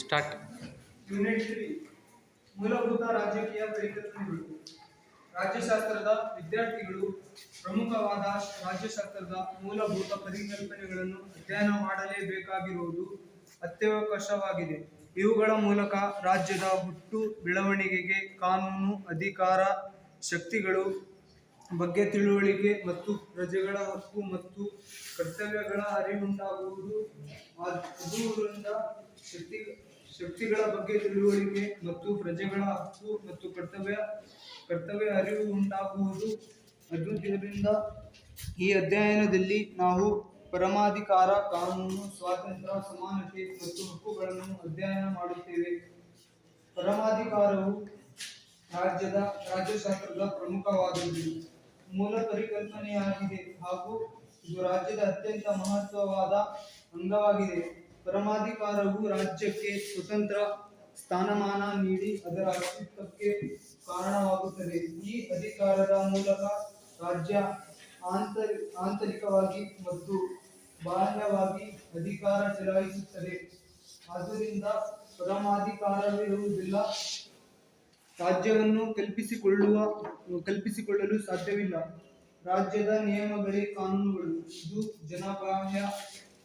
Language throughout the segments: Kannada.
ಸ್ಟಾರ್ಟ್. ಯೂನಿಟ್ ಮೂಲಭೂತ ರಾಜಕೀಯ ಪರಿಕಲ್ಪನೆಗಳು. ರಾಜ್ಯಶಾಸ್ತ್ರದ ವಿದ್ಯಾರ್ಥಿಗಳು ಪ್ರಮುಖವಾದ ರಾಜ್ಯಶಾಸ್ತ್ರದ ಮೂಲಭೂತ ಪರಿಕಲ್ಪನೆಗಳನ್ನು ಅಧ್ಯಯನ ಮಾಡಲೇಬೇಕಾಗಿರುವುದು ಅತ್ಯವಕಾಶವಾಗಿದೆ. ಇವುಗಳ ಮೂಲಕ ರಾಜ್ಯದ ಹುಟ್ಟು ಬೆಳವಣಿಗೆಗೆ ಕಾನೂನು ಅಧಿಕಾರ ಶಕ್ತಿಗಳು ಬಗ್ಗೆ ತಿಳುವಳಿಕೆ ಮತ್ತು ಪ್ರಜೆಗಳ ಹಕ್ಕು ಮತ್ತು ಕರ್ತವ್ಯಗಳ ಅರಿವುಂಟಾಗುವುದು. ಅದರಿಂದ ಶಕ್ತಿ, ಶಕ್ತಿಗಳ ಬಗ್ಗೆ ತಿಳುವಳಿಕೆ ಮತ್ತು ಪ್ರಜೆಗಳ ಹಕ್ಕು ಮತ್ತು ಕರ್ತವ್ಯ ಕರ್ತವ್ಯ ಅರಿವು ಉಂಟಾಗುವುದು. ಅದರಿಂದ ಈ ಅಧ್ಯಯನದಲ್ಲಿ ನಾವು ಪರಮಾಧಿಕಾರ, ಕಾನೂನು, ಸ್ವಾತಂತ್ರ್ಯ, ಸಮಾನತೆ ಮತ್ತು ಹಕ್ಕುಗಳನ್ನು ಅಧ್ಯಯನ ಮಾಡುತ್ತೇವೆ. ಪರಮಾಧಿಕಾರವು ರಾಜ್ಯದ ರಾಜ್ಯಶಾಸ್ತ್ರದ ಪ್ರಮುಖವಾದುದು. ಮೂಲ ಪರಿಕಲ್ಪನೆಯಾಗಿದೆ ಹಾಗೂ ಇದು ರಾಜ್ಯದ ಅತ್ಯಂತ ಮಹತ್ವವಾದ ಅಂಗವಾಗಿದೆ. ಪರಮಾಧಿಕಾರವು ರಾಜ್ಯಕ್ಕೆ ಸ್ವತಂತ್ರ ಸ್ಥಾನಮಾನ ನೀಡಿ ಅದರ ಅಸ್ತಿತ್ವಕ್ಕೆ ಕಾರಣವಾಗುತ್ತದೆ. ಈ ಅಧಿಕಾರದ ಮೂಲಕ ರಾಜ್ಯ ಆಂತರಿ, ಆಂತರಿಕವಾಗಿ ಮತ್ತು ಬಾಹ್ಯವಾಗಿ ಅಧಿಕಾರ ಚಲಾಯಿಸುತ್ತದೆ. ಆದ್ದರಿಂದ ಪರಮಾಧಿಕಾರವಿರುವುದಿಲ್ಲ. ರಾಜ್ಯವನ್ನು ಕಲ್ಪಿಸಿಕೊಳ್ಳುವ, ಕಲ್ಪಿಸಿಕೊಳ್ಳಲು ಸಾಧ್ಯವಿಲ್ಲ. ರಾಜ್ಯದ ನಿಯಮಗಳೇ ಕಾನೂನುಗಳು. ಇದು ಜನಬಾಹ್ಯ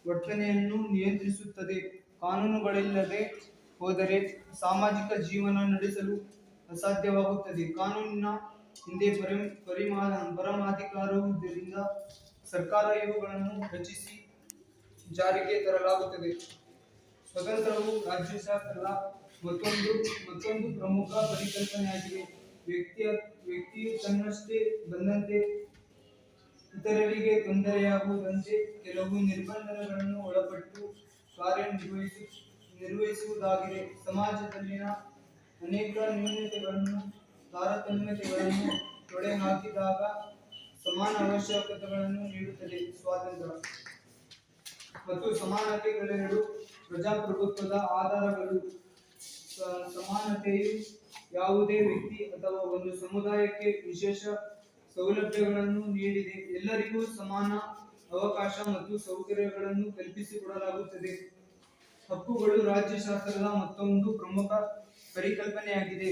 ವರ್ತನೆಯನ್ನು ನಿಯಂತ್ರಿಸುತ್ತದೆ. ಕಾನೂನುಗಳಿಲ್ಲದೆ ಹೋದರೆ ಸಾಮಾಜಿಕ ಜೀವನ ನಡೆಸಲು ಅಸಾಧ್ಯವಾಗುತ್ತದೆ. ಕಾನೂನಿನ ಹಿಂದೆ ಪರಿ ಪರಿಮಾನ ಪರಮಾಧಿಕಾರವುದರಿಂದ ಸರ್ಕಾರ ಇವುಗಳನ್ನು ರಚಿಸಿ ಜಾರಿಗೆ ತರಲಾಗುತ್ತದೆ. ಸ್ವತಂತ್ರವು ರಾಜ್ಯ ರಾಜ್ಯಶಾಸ್ತ್ರದ ಮತ್ತೊಂದು ಮತ್ತೊಂದು ಪ್ರಮುಖ ಪರಿಕಲ್ಪನೆಯಾಗಿದೆ. ವ್ಯಕ್ತಿಯ, ವ್ಯಕ್ತಿಯು ತನ್ನಷ್ಟೇ ಬಂದಂತೆ ಇತರರಿಗೆ ತೊಂದರೆಯಾಗುವುದಂತೆ ಕೆಲವು ನಿರ್ಬಂಧಗಳನ್ನು ಒಳಪಟ್ಟು ಕಾರ್ಯನಿರ್ವಹಿಸಿ ನಿರ್ವಹಿಸುವುದಾಗಿದೆ. ಸಮಾಜದಲ್ಲಿನ ಅನೇಕ ನ್ಯೂನತೆಗಳನ್ನು, ತಾರತಮ್ಯತೆಗಳನ್ನು ತೊಡೆ ಹಾಕಿದಾಗ ಸಮಾನ ಅವಶ್ಯಕತೆಗಳನ್ನು ನೀಡುತ್ತದೆ ಸ್ವಾತಂತ್ರ್ಯ. ಮತ್ತು ಸಮಾನತೆಗಳೆರಡು ಪ್ರಜಾಪ್ರಭುತ್ವದ ಆಧಾರಗಳು. ಸಮಾನತೆಯು ಯಾವುದೇ ವ್ಯಕ್ತಿ ಅಥವಾ ಒಂದು ಸಮುದಾಯಕ್ಕೆ ವಿಶೇಷ ಸೌಲಭ್ಯಗಳನ್ನು ನೀಡಿದೆ. ಎಲ್ಲರಿಗೂ ಸಮಾನ ಅವಕಾಶ ಮತ್ತು ಸೌಕರ್ಯಗಳನ್ನು ಕಲ್ಪಿಸಿಕೊಡಲಾಗುತ್ತದೆ. ಹಕ್ಕುಗಳು ರಾಜ್ಯಶಾಸ್ತ್ರದ ಮತ್ತೊಂದು ಪ್ರಮುಖ ಪರಿಕಲ್ಪನೆಯಾಗಿದೆ.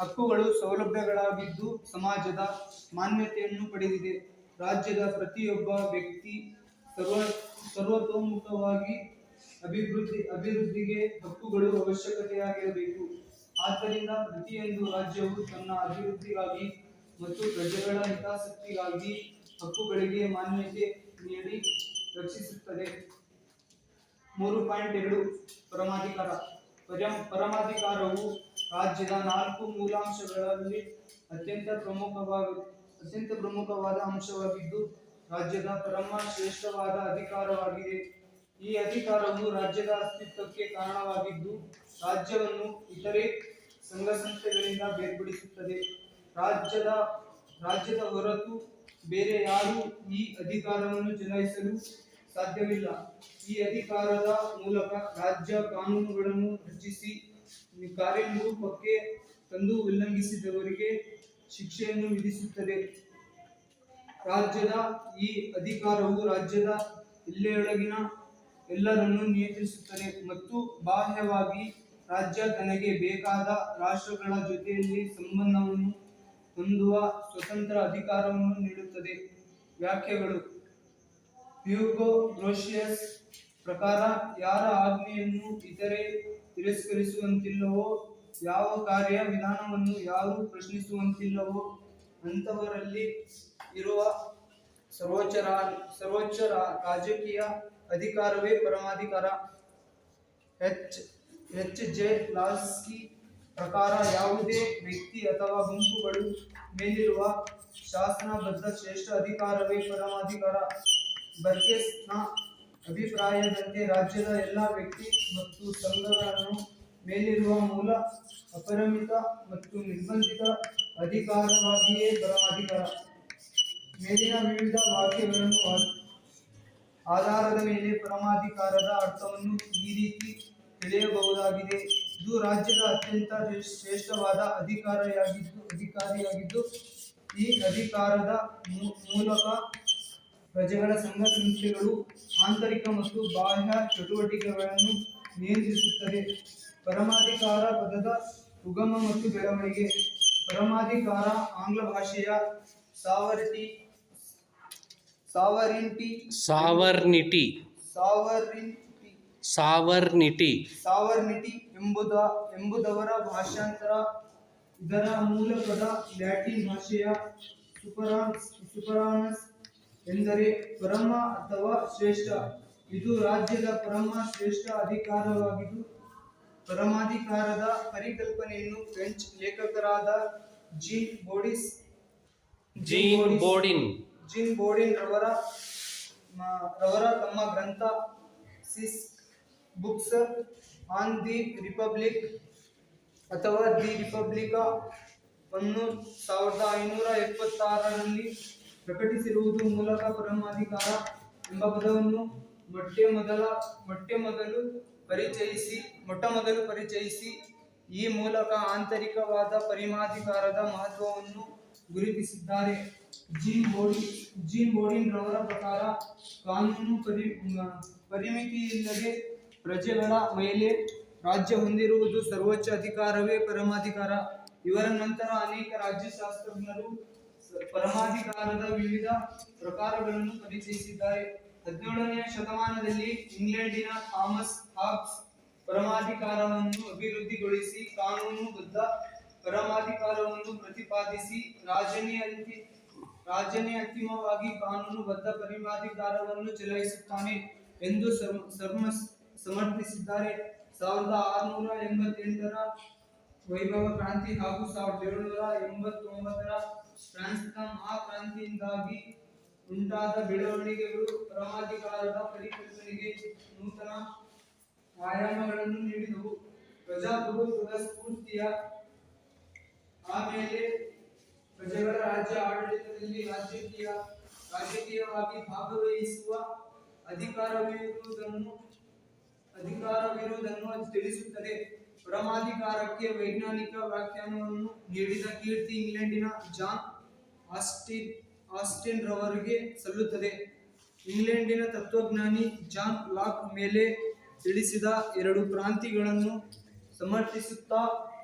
ಹಕ್ಕುಗಳು ಸೌಲಭ್ಯಗಳಾಗಿದ್ದು ಸಮಾಜದ ಮಾನ್ಯತೆಯನ್ನು ಪಡೆದಿದೆ. ರಾಜ್ಯದ ಪ್ರತಿಯೊಬ್ಬ ವ್ಯಕ್ತಿ ಸರ್ವ, ಸರ್ವತೋಮುಖವಾಗಿ ಅಭಿವೃದ್ಧಿ, ಅಭಿವೃದ್ಧಿಗೆ ಹಕ್ಕುಗಳು ಅವಶ್ಯಕತೆಯಾಗಿರಬೇಕು. ಆದ್ದರಿಂದ ಪ್ರತಿಯೊಂದು ರಾಜ್ಯವು ತನ್ನ ಅಭಿವೃದ್ಧಿಗಾಗಿ ಮತ್ತು ಪ್ರಜೆಗಳ ಹಿತಾಸಕ್ತಿಗಾಗಿ ಹಕ್ಕುಗಳಿಗೆ ಮಾನ್ಯತೆ ನೀಡಿ ರಕ್ಷಿಸುತ್ತದೆ. ಮೂರು ಪಾಯಿಂಟ್ ಎರಡು, ಪರಮಾಧಿಕಾರ. ಪರಂ, ಪರಮಾಧಿಕಾರವು ರಾಜ್ಯದ ನಾಲ್ಕು ಮೂಲಾಂಶಗಳಲ್ಲಿ ಅತ್ಯಂತ ಪ್ರಮುಖವಾಗ, ಅತ್ಯಂತ ಪ್ರಮುಖವಾದ ಅಂಶವಾಗಿದ್ದು, ರಾಜ್ಯದ ಪರಮ ಶ್ರೇಷ್ಠವಾದ ಅಧಿಕಾರವಾಗಿದೆ. ಈ ಅಧಿಕಾರವು ರಾಜ್ಯದ ಅಸ್ತಿತ್ವಕ್ಕೆ ಕಾರಣವಾಗಿದ್ದು, ರಾಜ್ಯವನ್ನು ಇತರೆ ಸಂಘ ಸಂಸ್ಥೆಗಳಿಂದ ಬೇರ್ಪಡಿಸುತ್ತದೆ. ರಾಜ್ಯದ ರಾಜ್ಯದ ಹೊರತು ಬೇರೆ ಯಾರೂ ಈ ಅಧಿಕಾರವನ್ನು ಚಲಾಯಿಸಲು ಸಾಧ್ಯವಿಲ್ಲ. ಈ ಅಧಿಕಾರದ ಮೂಲಕ ರಾಜ್ಯ ಕಾನೂನುಗಳನ್ನು ರಚಿಸಿ ಕಾರ್ಯರೂಪಕ್ಕೆ ತಂದು ಉಲ್ಲಂಘಿಸಿದವರಿಗೆ ಶಿಕ್ಷೆಯನ್ನು ವಿಧಿಸುತ್ತದೆ. ರಾಜ್ಯದ, ಈ ಅಧಿಕಾರವು ರಾಜ್ಯದ ಎಲ್ಲೆಯೊಳಗಿನ ಎಲ್ಲರನ್ನು ನಿಯಂತ್ರಿಸುತ್ತದೆ ಮತ್ತು ಬಾಹ್ಯವಾಗಿ ರಾಜ್ಯ ತನಗೆ ಬೇಕಾದ ರಾಷ್ಟ್ರಗಳ ಜೊತೆಯಲ್ಲಿ ಸಂಬಂಧವನ್ನು ಹೊಂದುವ ಸ್ವತಂತ್ರ ಅಧಿಕಾರವನ್ನು ನೀಡುತ್ತದೆ. ವ್ಯಾಖ್ಯೆಗಳು. ಹ್ಯೂಗೋ ಗ್ರೋಷಿಯಸ್ ಪ್ರಕಾರ ಯಾರ ಆಜ್ಞೆಯನ್ನು ಇತರೆ ತಿರಸ್ಕರಿಸುವಂತಿಲ್ಲವೋ, ಯಾವ ಕಾರ್ಯ ವಿಧಾನವನ್ನು ಯಾರು ಪ್ರಶ್ನಿಸುವಂತಿಲ್ಲವೋ, ಅಂಥವರಲ್ಲಿ ಇರುವ ಸರ್ವೋಚ್ಚ ಸರ್ವೋಚ್ಚ ರಾಜಕೀಯ ಅಧಿಕಾರವೇ ಪರಮಾಧಿಕಾರ. ಎಚ್ ಎಚ್ ಜೆ ಲಾಸ್ಕಿ ಪ್ರಕಾರ ಯಾವುದೇ ವ್ಯಕ್ತಿ ಅಥವಾ ಗುಂಪುಗಳು ಮೇಲಿರುವ ಶಾಸನಬದ್ಧ ಶ್ರೇಷ್ಠ ಅಧಿಕಾರವೇ ಪರಮಾಧಿಕಾರ ಬರ್ಗೆಸ್ನ ಅಭಿಪ್ರಾಯದಂತೆ ರಾಜ್ಯದ ಎಲ್ಲ ವ್ಯಕ್ತಿ ಮತ್ತು ಸಂಘಗಳನ್ನು ಮೇಲಿರುವ ಮೂಲ ಅಪರಿಮಿತ ಮತ್ತು ನಿರ್ಬಂಧಿತ ಅಧಿಕಾರವಾಗಿಯೇ ಪರಮಾಧಿಕಾರ ಮೇಲಿನ ವಿವಿಧ ವಾಕ್ಯಗಳನ್ನು ಆಧಾರದ ಮೇಲೆ ಪರಮಾಧಿಕಾರದ ಅರ್ಥವನ್ನು ಈ ರೀತಿ ತಿಳಿಯಬಹುದಾಗಿದೆ. ಇದು ರಾಜ್ಯದ ಅತ್ಯಂತ ಶ್ರೇಷ್ಠವಾದ ಅಧಿಕಾರಿಯಾಗಿದ್ದು ಅಧಿಕಾರಿಯಾಗಿದ್ದು ಈ ಅಧಿಕಾರದ ಮೂಲಕ ಪ್ರಜೆಗಳ ಸಂಘ ಸಂಸ್ಥೆಗಳು ಆಂತರಿಕ ಮತ್ತು ಬಾಹ್ಯ ಚಟುವಟಿಕೆಗಳನ್ನು ನಿಯಂತ್ರಿಸುತ್ತದೆ. ಪರಮಾಧಿಕಾರ ಪದದ ಉಗಮ ಮತ್ತು ಬೆಳವಣಿಗೆ. ಪರಮಾಧಿಕಾರ ಆಂಗ್ಲ ಭಾಷೆಯ sovereignty sovereignty sovereignty. Sovereignty sovereignty. Sovereignty ಎಂಬುದ ಎಂಬುದವರ ಭಾಷಾಂತರ. ಇದರ ಮೂಲ ಪದ ಲ್ಯಾಟಿನ್ ಭಾಷೆಯ ಸುಪರಾನ್ಸ್ ಸುಪರಾನಸ್ ಎಂದರೆ ಪರಮ ಅಥವಾ ಶ್ರೇಷ್ಠ. ಇದು ರಾಜ್ಯದ ಪರಮ ಶ್ರೇಷ್ಠ ಅಧಿಕಾರವಾಗಿದ್ದು ಪರಮಾಧಿಕಾರದ ಪರಿಕಲ್ಪನೆಯನ್ನು French ಲೇಖಕರಾದ Jean Bodis Jean Bodin. Jean Bodin ರವರ ರವರ ತಮ್ಮ ಗ್ರಂಥ ಸಿಸ್ ಬುಕ್ಸ್ ಆನ್ ದಿ ರಿಪಬ್ಲಿಕ್ ಅಥವಾ ದಿ ರಿಪಬ್ಲಿಕ ಅನ್ನು ಸಾವಿರದ ಐನೂರ ಎಪ್ಪತ್ತಾರರಲ್ಲಿ ಪ್ರಕಟಿಸಿರುವುದು ಮೂಲಕ ಪರಮಾಧಿಕಾರ ಎಂಬ ಪದವನ್ನು ಮೊಟ್ಟೆ ಮೊದಲ, ಮೊಟ್ಟೆ ಮೊದಲು ಪರಿಚಯಿಸಿ, ಮೊಟ್ಟ ಮೊದಲು ಪರಿಚಯಿಸಿ ಈ ಮೂಲಕ ಆಂತರಿಕವಾದ ಪರಿಮಾಧಿಕಾರದ ಮಹತ್ವವನ್ನು ಗುರುತಿಸಿದ್ದಾರೆ. ಜೀನ್ ಬೋಡಿ, ಜೀನ್ ಬೋಡಿನ್ ರವರ ಪ್ರಕಾರ ಕಾನೂನು ಪರಿ ಪರಿಮಿತಿ ಪರಿಮಿತಿಯಿಲ್ಲದೆ ಪ್ರಜೆಗಳ ಮೇಲೆ ರಾಜ್ಯ ಹೊಂದಿರುವುದು ಸರ್ವೋಚ್ಚ ಅಧಿಕಾರವೇ ಪರಮಾಧಿಕಾರ. ಇವರ ನಂತರ ಅನೇಕ ರಾಜ್ಯಶಾಸ್ತ್ರಜ್ಞರು ಪರಮಾಧಿಕಾರದ ವಿವಿಧ ಪ್ರಕಾರಗಳನ್ನು ಪರಿಚಯಿಸಿದ್ದಾರೆ. ಹದಿನೇಳನೆಯ ಶತಮಾನದಲ್ಲಿ ಇಂಗ್ಲೆಂಡಿನ ಥಾಮಸ್ ಹಾಬ್ಸ್ ಪರಮಾಧಿಕಾರವನ್ನು ಅಭಿವೃದ್ಧಿಗೊಳಿಸಿ ಕಾನೂನುಬದ್ಧ ಪರಮಾಧಿಕಾರವನ್ನು ಪ್ರತಿಪಾದಿಸಿ ರಾಜನೇ ಅಂತಿ ರಾಜನೇ ಅಂತಿಮವಾಗಿ ಕಾನೂನುಬದ್ಧ ಪರಮಾಧಿಕಾರವನ್ನು ಚಲಾಯಿಸುತ್ತಾನೆ ಎಂದು ಸರ್ಮ- ಸಮರ್ಥಿಸಿದ್ದಾರೆ ಸಾವಿರದ ಆರುನೂರ ಎಂಬತ್ತೆಂಟರ ವೈಭವ ಕ್ರಾಂತಿ ಹಾಗೂ ಸಾವಿರದ ಏಳುನೂರ ಎಂಬತ್ತೊಂಬತ್ತರ ಫ್ರಾನ್ಸ್ನ ಮಹಾಕ್ರಾಂತಿಯಿಂದಾಗಿ ಉಂಟಾದ ಬೆಳವಣಿಗೆಗಳು ಪರಮಾಧಿಕಾರದ ಪರಿಕಲ್ಪನೆಗೆ ನೂತನ ಆಯಾಮಗಳನ್ನು ನೀಡಿದವು. ಪ್ರಜಾಪ್ರಭುತ್ವದ ಸ್ಫೂರ್ತಿಯ ಆಮೇಲೆ ಪ್ರಜೆಗಳ ರಾಜ್ಯ ಆಡಳಿತದಲ್ಲಿ ರಾಜಕೀಯ, ರಾಜಕೀಯವಾಗಿ ಭಾಗವಹಿಸುವ ಅಧಿಕಾರವಿರುವುದನ್ನು ಅಧಿಕಾರವಿರುವುದನ್ನು ತಿಳಿಸುತ್ತದೆ. ಪರಮಾಧಿಕಾರಕ್ಕೆ ವೈಜ್ಞಾನಿಕ ವ್ಯಾಖ್ಯಾನವನ್ನು ನೀಡಿದ ಕೀರ್ತಿ ಇಂಗ್ಲೆಂಡಿನ ಜಾನ್ ಆಸ್ಟಿನ್ ಆಸ್ಟಿನ್ ರವರಿಗೆ ಸಲ್ಲುತ್ತದೆ. ಇಂಗ್ಲೆಂಡಿನ ತತ್ವಜ್ಞಾನಿ ಜಾನ್ ಲಾಕ್ ಮೇಲೆ ತಿಳಿಸಿದ ಎರಡು ಕ್ರಾಂತಿಗಳನ್ನು ಸಮರ್ಥಿಸುತ್ತಾ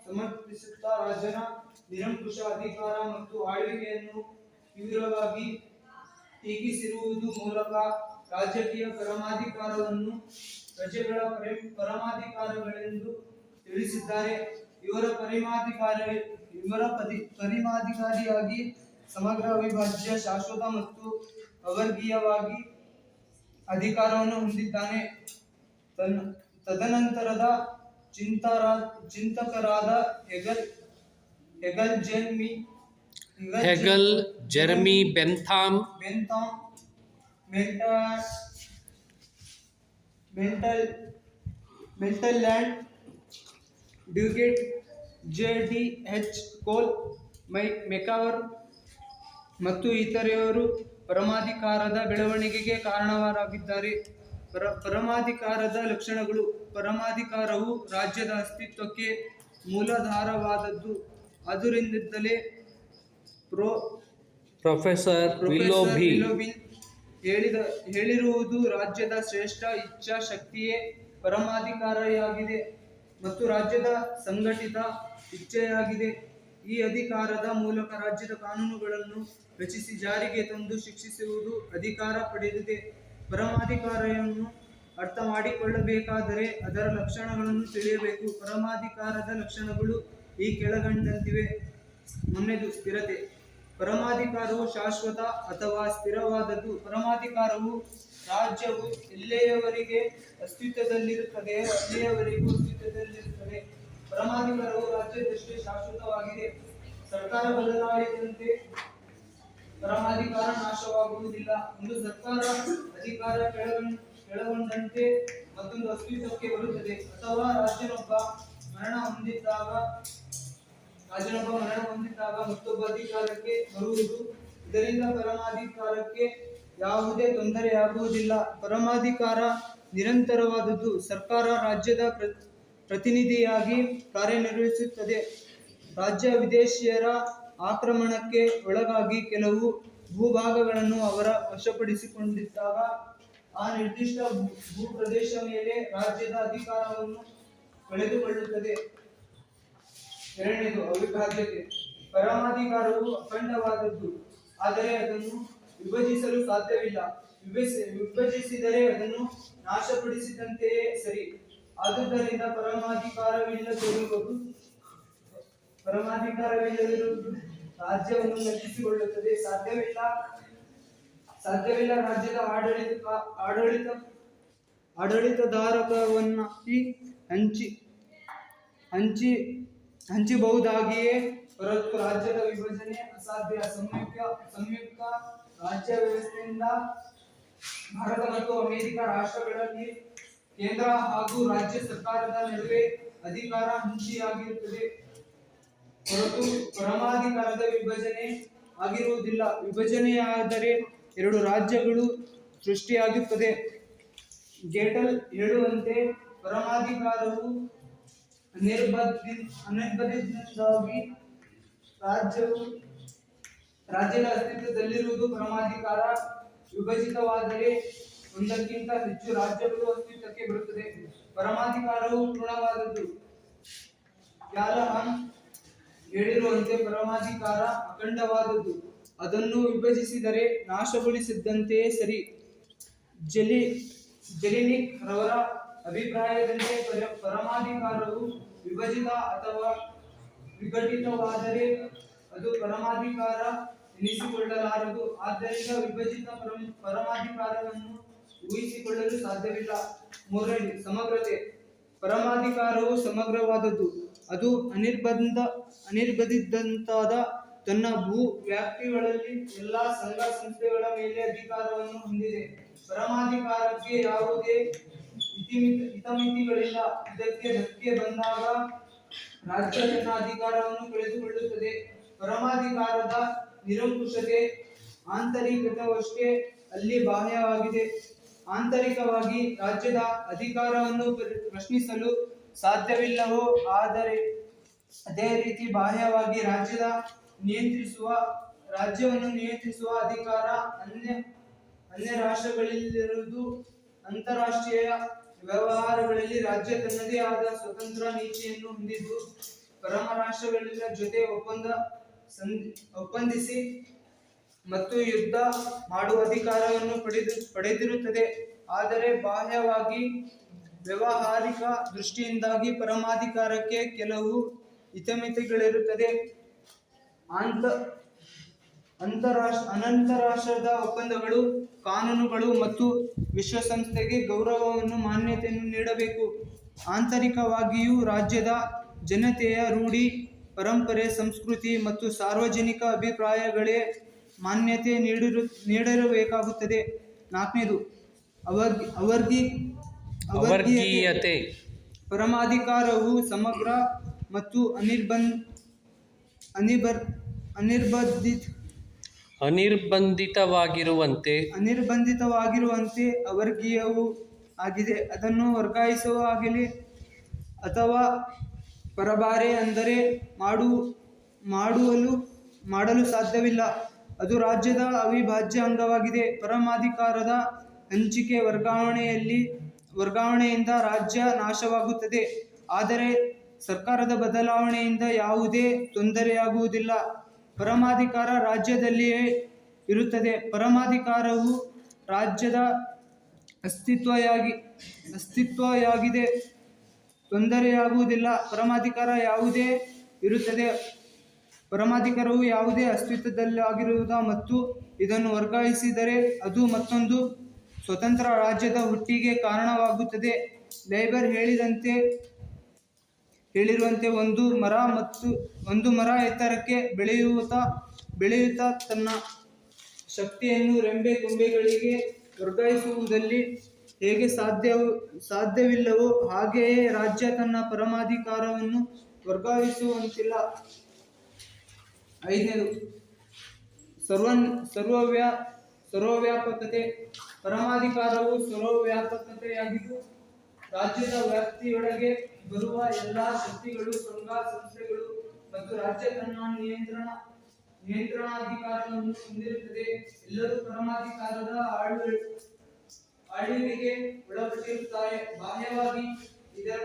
ಸಮರ್ಥಿಸುತ್ತಾ ರಾಜನ ನಿರಂಕುಶ ಅಧಿಕಾರ ಮತ್ತು ಆಳ್ವಿಕೆಯನ್ನು ತೀವ್ರವಾಗಿ ಟೀಕಿಸಿರುವುದು ಮೂಲಕ ರಾಜಕೀಯ ಪರಮಾಧಿಕಾರವನ್ನು ಪ್ರಜೆಗಳ ಪರಿ- ಪರಮಾಧಿಕಾರಗಳೆಂದು ತಿಳಿಸಿದ್ದಾರೆ. ಇವರ ಪರಿಮಾಧಿಕಾರ ಇವರ ಪರಿ ಪರಿಮಾಧಿಕಾರಿಯಾಗಿ ಸಮಗ್ರ ಅವಿಭಾಜ್ಯ ಶಾಶ್ವತ ಮತ್ತು ಅವರ್ಗೀಯವಾಗಿ ಅಧಿಕಾರವನ್ನು ಹೊಂದಿದ್ದಾನೆ. ತನ್ನ ತದನಂತರದ ಚಿಂತರ ಚಿಂತಕರಾದ Hegel Hegel Jeremy Hegel Jeremy Bentham Bentham mental ಮೆಂಟಲ್ mental Leon Duguit G D H Cole ಮೈ ಮೆಕಾವರ್ ಮತ್ತು ಇತರೆಯವರು ಪರಮಾಧಿಕಾರದ ಬೆಳವಣಿಗೆಗೆ ಕಾರಣವಾರಾಗಿದ್ದಾರೆ ಪರ ಪರಮಾಧಿಕಾರದ ಲಕ್ಷಣಗಳು ಪರಮಾಧಿಕಾರವು ರಾಜ್ಯದ ಅಸ್ತಿತ್ವಕ್ಕೆ ಮೂಲಾಧಾರವಾದದ್ದು. ಅದರಿಂದಲೇ ಪ್ರೊ ಪ್ರೊಫೆಸರ್ ವಿಲೋಬಿನ್ ಹೇಳಿದ, ಹೇಳಿರುವುದು ರಾಜ್ಯದ ಶ್ರೇಷ್ಠ ಇಚ್ಛಾ ಶಕ್ತಿಯೇ ಪರಮಾಧಿಕಾರಿಯಾಗಿದೆ ಮತ್ತು ರಾಜ್ಯದ ಸಂಘಟಿತ ಇಚ್ಛೆಯಾಗಿದೆ. ಈ ಅಧಿಕಾರದ ಮೂಲಕ ರಾಜ್ಯದ ಕಾನೂನುಗಳನ್ನು ರಚಿಸಿ ಜಾರಿಗೆ ತಂದು ಶಿಕ್ಷಿಸುವುದು ಅಧಿಕಾರ ಪಡೆದಿದೆ. ಪರಮಾಧಿಕಾರಿಯನ್ನು ಅರ್ಥ ಮಾಡಿಕೊಳ್ಳಬೇಕಾದರೆ ಅದರ ಲಕ್ಷಣಗಳನ್ನು ತಿಳಿಯಬೇಕು. ಪರಮಾಧಿಕಾರದ ಲಕ್ಷಣಗಳು ಈ ಕೆಳಗಂಡಂತಿವೆ. ಮೊನ್ನೆದು ಸ್ಥಿರತೆ. ಪರಮಾಧಿಕಾರವು ಶಾಶ್ವತ ಅಥವಾ ಸ್ಥಿರವಾದದ್ದು. ಪರಮಾಧಿಕಾರವು ರಾಜ್ಯವು ಎಲ್ಲೆಯವರಿಗೆ ಅಸ್ತಿತ್ವದಲ್ಲಿರುತ್ತದೆ, ಅಲ್ಲಿಯವರೆಗೂ ಅಸ್ತಿತ್ವದಲ್ಲಿರುತ್ತದೆ. ಪರಮಾಧಿಕಾರವು ರಾಜ್ಯದಷ್ಟೇ ಶಾಶ್ವತವಾಗಿದೆ. ಸರ್ಕಾರ ಬದಲಾಯಿಸಿದಂತೆ ಪರಮಾಧಿಕಾರ ನಾಶವಾಗುವುದಿಲ್ಲ. ಒಂದು ಸರ್ಕಾರ ಅಧಿಕಾರ ಕೆಳಗೊಂಡ, ಕೆಳಗೊಂಡಂತೆ ಮತ್ತೊಂದು ಅಸ್ತಿತ್ವಕ್ಕೆ ಬರುತ್ತದೆ. ಅಥವಾ ರಾಜ್ಯನೊಬ್ಬ ಮರಣ ಹೊಂದಿದ್ದಾಗ ರಾಜನೊಬ್ಬ ಮರಣ ಹೊಂದಿದಾಗ ಮತ್ತೊಬ್ಬ ಅಧಿಕಾರಕ್ಕೆ ಬರುವುದು. ಇದರಿಂದ ಪರಮಾಧಿಕಾರಕ್ಕೆ ಯಾವುದೇ ತೊಂದರೆಯಾಗುವುದಿಲ್ಲ ಪರಮಾಧಿಕಾರ ನಿರಂತರವಾದದ್ದು ಸರ್ಕಾರ ರಾಜ್ಯದ ಪ್ರ- ಪ್ರತಿನಿಧಿಯಾಗಿ ಕಾರ್ಯನಿರ್ವಹಿಸುತ್ತದೆ. ರಾಜ್ಯ ವಿದೇಶಿಯರ ಆಕ್ರಮಣಕ್ಕೆ ಒಳಗಾಗಿ ಕೆಲವು ಭೂಭಾಗಗಳನ್ನು ಅವರ ವಶಪಡಿಸಿಕೊಂಡಿದ್ದಾಗ ಆ ನಿರ್ದಿಷ್ಟ ಭೂ ಪ್ರದೇಶ ಮೇಲೆ ರಾಜ್ಯದ ಅಧಿಕಾರವನ್ನು ಕಳೆದುಕೊಳ್ಳುತ್ತದೆ. ಎರಡನೇದು ಅವಿಭಾಜ್ಯತೆ. ಪರಮಾಧಿಕಾರವು ಅಖಂಡವಾದದ್ದು. ಆದರೆ ಅದನ್ನು ವಿಭಜಿಸಲು ಸಾಧ್ಯವಿಲ್ಲ. ವಿಭಜಿಸಿ ವಿಭಜಿಸಿದರೆ ಅದನ್ನು ನಾಶಪಡಿಸಿದಂತೆಯೇ ಸರಿ. ಆದುದರಿಂದ ಪರಮಾಧಿಕಾರವಿಲ್ಲದಿರುವುದು ಪರಮಾಧಿಕಾರವಿಲ್ಲದಿರುವುದು ರಾಜ್ಯವನ್ನು ರಕ್ಷಿಸಿಕೊಳ್ಳುತ್ತದೆ ಸಾಧ್ಯವಿಲ್ಲ. ಸಾಧ್ಯವಿಲ್ಲ ರಾಜ್ಯದ ಆಡಳಿತ ಆಡಳಿತ, ಆಡಳಿತಧಾರಕವನ್ನ ಹಂಚಿ ಹಂಚಿ ಹಂಚಬಹುದಾಗಿಯೇ ಹೊರತು ರಾಜ್ಯದ ವಿಭಜನೆ ಅಸಾಧ್ಯ. ಸಂಯುಕ್ತ ಸಂಯುಕ್ತ ರಾಜ್ಯ ವ್ಯವಸ್ಥೆಯಿಂದ ಭಾರತ ಮತ್ತು ಅಮೆರಿಕ ರಾಷ್ಟ್ರಗಳಲ್ಲಿ ಕೇಂದ್ರ ಹಾಗೂ ರಾಜ್ಯ ಸರ್ಕಾರದ ನಡುವೆ ಅಧಿಕಾರ ಹಂಚಿಯಾಗಿರುತ್ತದೆ. ಹೊರತು ಪರಮಾಧಿಕಾರದ ವಿಭಜನೆ ಆಗಿರುವುದಿಲ್ಲ. ವಿಭಜನೆಯಾದರೆ ಎರಡು ರಾಜ್ಯಗಳು ಸೃಷ್ಟಿಯಾಗುತ್ತದೆ. ಗೇಟಲ್ ಹೇಳುವಂತೆ ಪರಮಾಧಿಕಾರವು ಅನಿರ್ಬದ್ಧಿ ಅನಿರ್ಬದ್ಧವಾಗಿ ರಾಜ್ಯವು ರಾಜ್ಯದ ಅಸ್ತಿತ್ವದಲ್ಲಿರುವುದು ಪರಮಾಧಿಕಾರ. ವಿಭಜಿತವಾದರೆ ಒಂದಕ್ಕಿಂತ ಹೆಚ್ಚು ರಾಜ್ಯಗಳು ಅಸ್ತಿತ್ವಕ್ಕೆ ಬರುತ್ತದೆ. ಪರಮಾಧಿಕಾರವು ಪೂರ್ಣವಾದದ್ದು ಕ್ಯಾಲಹಂ ಹೇಳಿರುವಂತೆ ಪರಮಾಧಿಕಾರ ಅಖಂಡವಾದದ್ದು ಅದನ್ನು ವಿಭಜಿಸಿದರೆ ನಾಶಗೊಳಿಸಿದ್ದಂತೆಯೇ ಸರಿ. ಜಲಿ ಜಲಿನಿಕ್ ರವರ ಅಭಿಪ್ರಾಯದಂತೆ ಪರ- ಪರಮಾಧಿಕಾರವು ವಿಭಜಿತ ಅಥವಾ ವಿಘಟಿತವಾದರೆ ಅದು ಪರಮಾಧಿಕಾರ ಎನಿಸಿಕೊಳ್ಳಲಾರದು. ಆದ್ದರಿಂದ ವಿಭಜಿತ ಪರಂ ಪರಮಾಧಿಕಾರವನ್ನು ಊಹಿಸಿಕೊಳ್ಳಲು ಸಾಧ್ಯವಿಲ್ಲ. ಮೂರನೇ, ಸಮಗ್ರತೆ. ಪರಮಾಧಿಕಾರವು ಸಮಗ್ರವಾದದ್ದು. ಅದು ಅನಿರ್ಬಂಧ ಅನಿರ್ಬಂಧಿದ್ದಂತಾದ ತನ್ನ ಭೂ ವ್ಯಾಪ್ತಿಗಳಲ್ಲಿ ಎಲ್ಲಾ ಸಂಘ ಸಂಸ್ಥೆಗಳ ಮೇಲೆ ಅಧಿಕಾರವನ್ನು ಹೊಂದಿದೆ. ಪರಮಾಧಿಕಾರಕ್ಕೆ ಯಾವುದೇ ಇತಿಮಿತ ಹಿತಮಿತಿಗಳಿಲ್ಲ. ಇದಕ್ಕೆ ಧಕ್ಕೆ ಬಂದಾಗ ರಾಜ್ಯ ತನ್ನ ಅಧಿಕಾರವನ್ನು ಕಳೆದುಕೊಳ್ಳುತ್ತದೆ. ಪರಮಾಧಿಕಾರದ ನಿರಂಕುಶತೆ ಆಂತರಿಕವಷ್ಟೇ ಅಲ್ಲಿ ಬಾಹ್ಯವಾಗಿದೆ. ಆಂತರಿಕವಾಗಿ ರಾಜ್ಯದ ಅಧಿಕಾರವನ್ನು ಪ್ರ- ಪ್ರಶ್ನಿಸಲು ಸಾಧ್ಯವಿಲ್ಲವೋ, ಆದರೆ ಅದೇ ರೀತಿ ಬಾಹ್ಯವಾಗಿ ರಾಜ್ಯದ ನಿಯಂತ್ರಿಸುವ, ರಾಜ್ಯವನ್ನು ನಿಯಂತ್ರಿಸುವ ಅಧಿಕಾರ ಅನ್ಯ ಅನ್ಯ ರಾಷ್ಟ್ರಗಳಲ್ಲಿರುವುದು ಅಂತಾರಾಷ್ಟ್ರೀಯ ವ್ಯವಹಾರಗಳಲ್ಲಿ ರಾಜ್ಯ ತನ್ನದೇ ಆದ ಸ್ವತಂತ್ರ ನೀತಿಯನ್ನು ಹೊಂದಿದ್ದು ಪರಮ ರಾಷ್ಟ್ರಗಳಿಂದ ಜೊತೆ ಒಪ್ಪಂದ ಒಪ್ಪಂದಿಸಿ ಮತ್ತು ಯುದ್ಧ ಮಾಡುವ ಅಧಿಕಾರವನ್ನು ಪಡೆದು, ಪಡೆದಿರುತ್ತದೆ. ಆದರೆ ಬಾಹ್ಯವಾಗಿ ವ್ಯವಹಾರಿಕ ದೃಷ್ಟಿಯಿಂದಾಗಿ ಪರಮಾಧಿಕಾರಕ್ಕೆ ಕೆಲವು ಹಿತಮಿತಿಗಳಿರುತ್ತದೆ. ಅಂತ ಅಂತಾರಾಷ್ಟ್ರ ಅನಂತರಾಷ್ಟ್ರದ ಒಪ್ಪಂದಗಳು ಕಾನೂನುಗಳು ಮತ್ತು ವಿಶ್ವಸಂಸ್ಥೆಗೆ ಗೌರವವನ್ನು ಮಾನ್ಯತೆಯನ್ನು ನೀಡಬೇಕು. ಆಂತರಿಕವಾಗಿಯೂ ರಾಜ್ಯದ ಜನತೆಯ ರೂಢಿ ಪರಂಪರೆ ಸಂಸ್ಕೃತಿ ಮತ್ತು ಸಾರ್ವಜನಿಕ ಅಭಿಪ್ರಾಯಗಳೇ ಮಾನ್ಯತೆ ನೀಡಿರು ನೀಡಿರಬೇಕಾಗುತ್ತದೆ. ನಾಲ್ಕನೇದು ಅವರ್ಗಿ ಅವರ್ಗಿ ಅವರ್ಗೀಯತೆ. ಪರಮಾಧಿಕಾರವು ಸಮಗ್ರ ಮತ್ತು ಅನಿರ್ಬಂಧ ಅನಿಬರ್ ಅನಿರ್ಬಂಧಿತ ಅನಿರ್ಬಂಧಿತವಾಗಿರುವಂತೆ ಅನಿರ್ಬಂಧಿತವಾಗಿರುವಂತೆ ಅವರ್ಗೀಯವು ಆಗಿದೆ. ಅದನ್ನು ವರ್ಗಾಯಿಸುವಾಗಲಿ ಅಥವಾ ಪರಬಾರೆ ಅಂದರೆ ಮಾಡು, ಮಾಡುವಲು, ಮಾಡಲು ಸಾಧ್ಯವಿಲ್ಲ. ಅದು ರಾಜ್ಯದ ಅವಿಭಾಜ್ಯ ಅಂಗವಾಗಿದೆ. ಪರಮಾಧಿಕಾರದ ಹಂಚಿಕೆ ವರ್ಗಾವಣೆಯಲ್ಲಿ, ವರ್ಗಾವಣೆಯಿಂದ ರಾಜ್ಯ ನಾಶವಾಗುತ್ತದೆ. ಆದರೆ ಸರ್ಕಾರದ ಬದಲಾವಣೆಯಿಂದ ಯಾವುದೇ ತೊಂದರೆಯಾಗುವುದಿಲ್ಲ. ಪರಮಾಧಿಕಾರ ರಾಜ್ಯದಲ್ಲಿಯೇ ಇರುತ್ತದೆ. ಪರಮಾಧಿಕಾರವು ರಾಜ್ಯದ ಅಸ್ತಿತ್ವಯಾಗಿ, ಅಸ್ತಿತ್ವಯಾಗಿದೆ. ತೊಂದರೆಯಾಗುವುದಿಲ್ಲ. ಪರಮಾಧಿಕಾರ ಯಾವುದೇ ಇರುತ್ತದೆ. ಪರಮಾಧಿಕಾರವು ಯಾವುದೇ ಅಸ್ತಿತ್ವದಲ್ಲಾಗಿರುವುದ ಮತ್ತು ಇದನ್ನು ವರ್ಗಾಯಿಸಿದರೆ ಅದು ಮತ್ತೊಂದು ಸ್ವತಂತ್ರ ರಾಜ್ಯದ ಹುಟ್ಟಿಗೆ ಕಾರಣವಾಗುತ್ತದೆ. ಲೈಬರ್ ಹೇಳಿದಂತೆ ಹೇಳಿರುವಂತೆ ಒಂದು ಮರ ಮತ್ತು ಒಂದು ಮರ ಎತ್ತರಕ್ಕೆ ಬೆಳೆಯುತ್ತಾ ಬೆಳೆಯುತ್ತಾ ತನ್ನ ಶಕ್ತಿಯನ್ನು ರೆಂಬೆ ಕೊಂಬೆಗಳಿಗೆ ವರ್ಗಾಯಿಸುವುದಲ್ಲಿ ಹೇಗೆ ಸಾಧ್ಯ ಸಾಧ್ಯವಿಲ್ಲವೋ ಹಾಗೆಯೇ ರಾಜ್ಯ ತನ್ನ ಪರಮಾಧಿಕಾರವನ್ನು ವರ್ಗಾಯಿಸುವಂತಿಲ್ಲ. ಐದನೇದು ಸರ್ವ ಸರ್ವವ್ಯಾ, ಸರ್ವವ್ಯಾಪಕತೆ, ಪರಮಾಧಿಕಾರವು ಸರ್ವವ್ಯಾಪಕತೆಯಾಗಿದ್ದು ರಾಜ್ಯದ ವ್ಯಾಪ್ತಿಯೊಳಗೆ ಬರುವ ಎಲ್ಲಾ ಶಕ್ತಿಗಳು, ಸಂಘ, ಸಂಸ್ಥೆಗಳು ಮತ್ತು ರಾಜ್ಯ ತನ್ನ ನಿಯಂತ್ರಣ, ನಿಯಂತ್ರಣಾಧಿಕಾರವನ್ನು ಹೊಂದಿರುತ್ತದೆ. ಎಲ್ಲರೂ ಪರಮಾಧಿಕಾರದ ಆಳುವ, ಆಳ್ವಿಕೆಗೆ ಒಳಪಟ್ಟಿರುತ್ತಾರೆ. ಬಾಹ್ಯವಾಗಿ ಇದರ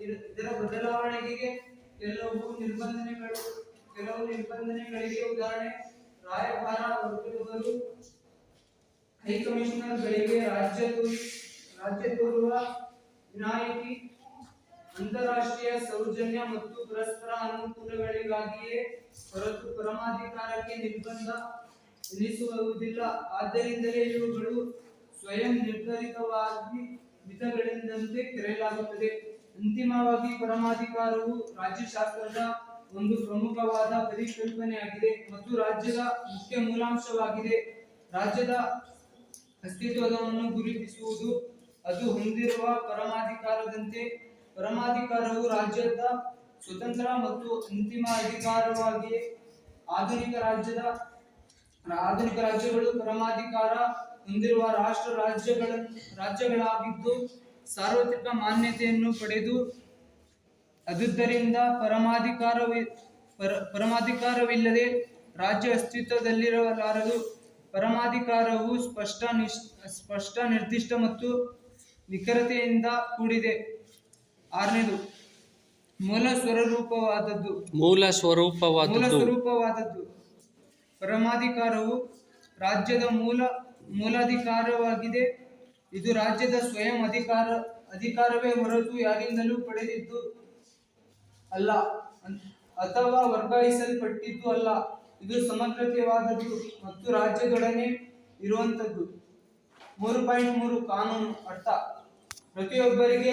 ಇದರ ಬದಲಾವಣೆಗೆ ಕೆಲವು ನಿರ್ಬಂಧನೆಗಳು, ಕೆಲವು ನಿರ್ಬಂಧನೆಗಳಿಗೆ ಉದಾಹರಣೆ, ರಾಯಭಾರ ವರ್ಗದವರು ಹೈಕಮಿಷನರ್ಗಳಿಗೆ ರಾಜ್ಯ ರಾಜ್ಯ ತೋರುವ ವಿನಾಯಿತಿ, ಅಂತಾರಾಷ್ಟ್ರೀಯ ಸೌಜನ್ಯ ಮತ್ತು ಪರಸ್ಪರ ಅನುಕೂಲಗಳಿಗಾಗಿಯೇ ಹೊರತು ಪರಮಾಧಿಕಾರಕ್ಕೆ ನಿರ್ಬಂಧ ಎನಿಸುವುದಿಲ್ಲ. ಆದ್ದರಿಂದಲೇ ಇವುಗಳು ಸ್ವಯಂ ನಿರ್ಧರಿತವಾಗಿ ಮಿತಗಳಿಂದಂತೆ ಕರೆಯಲಾಗುತ್ತದೆ ಅಂತಿಮವಾಗಿ ಪರಮಾಧಿಕಾರವು ರಾಜ್ಯಶಾಸ್ತ್ರದ ಒಂದು ಪ್ರಮುಖವಾದ ಪರಿಕಲ್ಪನೆಯಾಗಿದೆ ಮತ್ತು ರಾಜ್ಯದ ಮುಖ್ಯ ಮೂಲಾಂಶವಾಗಿದೆ. ರಾಜ್ಯದ ಅಸ್ತಿತ್ವವನ್ನು ಗುರುತಿಸುವುದು ಅದು ಹೊಂದಿರುವ ಪರಮಾಧಿಕಾರದಂತೆ. ಪರಮಾಧಿಕಾರವು ರಾಜ್ಯದ ಸ್ವತಂತ್ರ ಮತ್ತು ಅಂತಿಮ ಅಧಿಕಾರವಾಗಿ ಆಧುನಿಕ ರಾಜ್ಯದ ಆಧುನಿಕ ರಾಜ್ಯಗಳು ಪರಮಾಧಿಕಾರ ಹೊಂದಿರುವ ರಾಷ್ಟ್ರ ರಾಜ್ಯಗಳ ರಾಜ್ಯಗಳಾಗಿದ್ದು ಸಾರ್ವತ್ರಿಕ ಮಾನ್ಯತೆಯನ್ನು ಪಡೆದು, ಅದುದರಿಂದ ಪರಮಾಧಿಕಾರವಿ ಪರ ಪರಮಾಧಿಕಾರವಿಲ್ಲದೆ ರಾಜ್ಯ ಅಸ್ತಿತ್ವದಲ್ಲಿರಲಾರದು. ಪರಮಾಧಿಕಾರವು ಸ್ಪಷ್ಟ ನಿಶ್ ಸ್ಪಷ್ಟ ನಿರ್ದಿಷ್ಟ ಮತ್ತು ನಿಖರತೆಯಿಂದ ಕೂಡಿದೆ. ಆರನೇದು ಮೂಲ ಸ್ವರೂಪವಾದದ್ದು. ಮೂಲ ಮೂಲ ಸ್ವರೂಪವಾದದ್ದು. ಸ್ವರೂಪವಾದದ್ದು ಪರಮಾಧಿಕಾರವು ರಾಜ್ಯದ ಮೂಲ ಮೂಲಾಧಿಕಾರವಾಗಿದೆ. ಇದು ರಾಜ್ಯದ ಸ್ವಯಂ ಅಧಿಕಾರ ಅಧಿಕಾರವೇ ಹೊರತು ಯಾರಿಂದಲೂ ಪಡೆದಿದ್ದು ಅಲ್ಲ. ಅನ್- ಅಥವಾ ವರ್ಗಾಯಿಸಲ್ಪಟ್ಟಿದ್ದು ಅಲ್ಲ. ಇದು ಸಮಗ್ರತೆವಾದದ್ದು ಮತ್ತು ರಾಜ್ಯದೊಡನೆ ಇರುವಂತದ್ದು ಮೂರು ಪಾಯಿಂಟ್ ಮೂರು ಕಾನೂನು ಅರ್ಥ. ಪ್ರತಿಯೊಬ್ಬರಿಗೆ